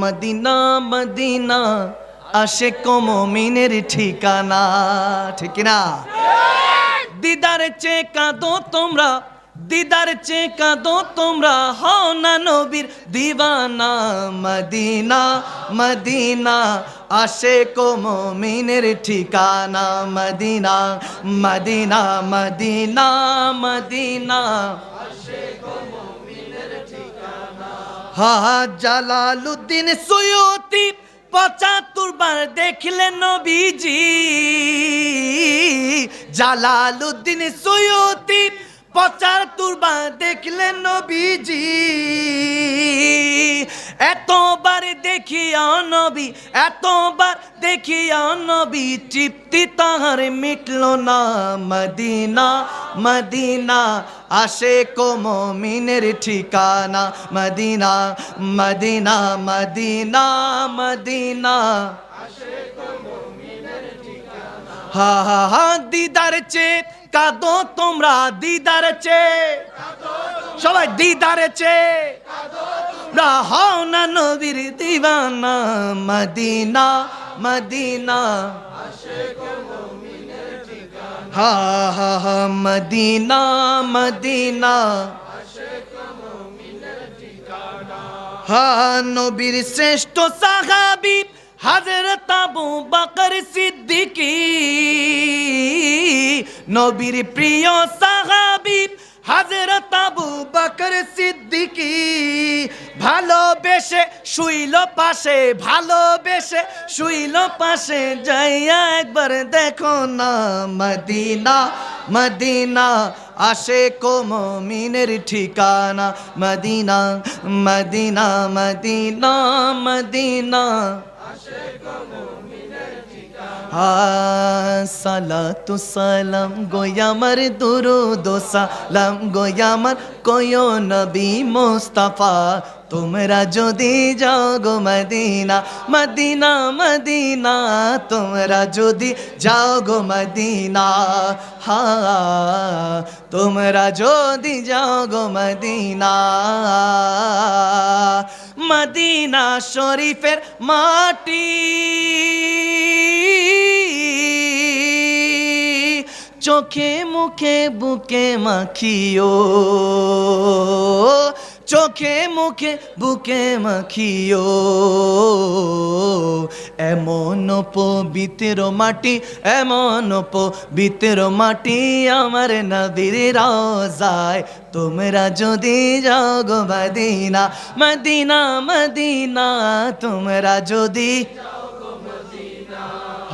Medina Medina আসে কমমিনের ঠিকানা, ঠিক না? দিদার চে কাঁদো তোমরা, দিদার চে কাঁদো তোমরা, হও না নবীর দিবানা, মদিনা মদিনা আসে কমমিনের ঠিকানা, মদিনা মদিনা মদিনা মদিনা। হা জালালুদ্দিন সৈয়তি পঁচাত্তর বার দেখলেন নবীজি। জালালুদ্দিন সৈয়তি পঁচাত্তর বার দেখলেন নবীজি। এতবার দেখিয়া নবী, এতবার দেখিয়া নবী, তৃপ্তি তাহার মিটল না। মদিনা মদিনা আসে কোমিনের ঠিকানা। Medina Medina Medina Medina. হা হা হা, দিদার চে কাঁদো তোমরা, দিদার চে সবাই, দিদার চে তোমরা হও না নবীর দিবানা মদিনা মদিনা। হা হা হা, মদিনা মদিনা। হা, নবীর শ্রেষ্ঠ সাহাবি হাজরত আবু বকর সিদ্দিকী। নবীর প্রিয় সাহাবি হাজরত আবু বকর সিদ্দিকী। শুইল পাশে, ভালোবেসে শুইল পাশে যাইয়া একবার দেখো না মদিনা মদিনা আসে কোমিনের ঠিকানা, মদিনা মদিনা মদিনা মদিনা। সালাতু সালাম গোয়ামার দুরুদ সালাম গোয়ামার কয় নবী মোস্তাফা। তোমরা যদি যাও গো মদিনা মদিনা মদিনা, তোমরা যদি যাও গো মদিনা। হা, তোমরা যদি যাও গো মদিনা। মদিনা শরীফের মাটি। চোখে মুখে বুকে মাখিও। চোখে মুখে বুকে মাখিও। এমন পবিত্র মাটি, এমন পবিত্র মাটি আমার নবীর রাজায়। তোমরা যদি যাও গো মদিনা মদিনা মদিনা, তোমরা যদি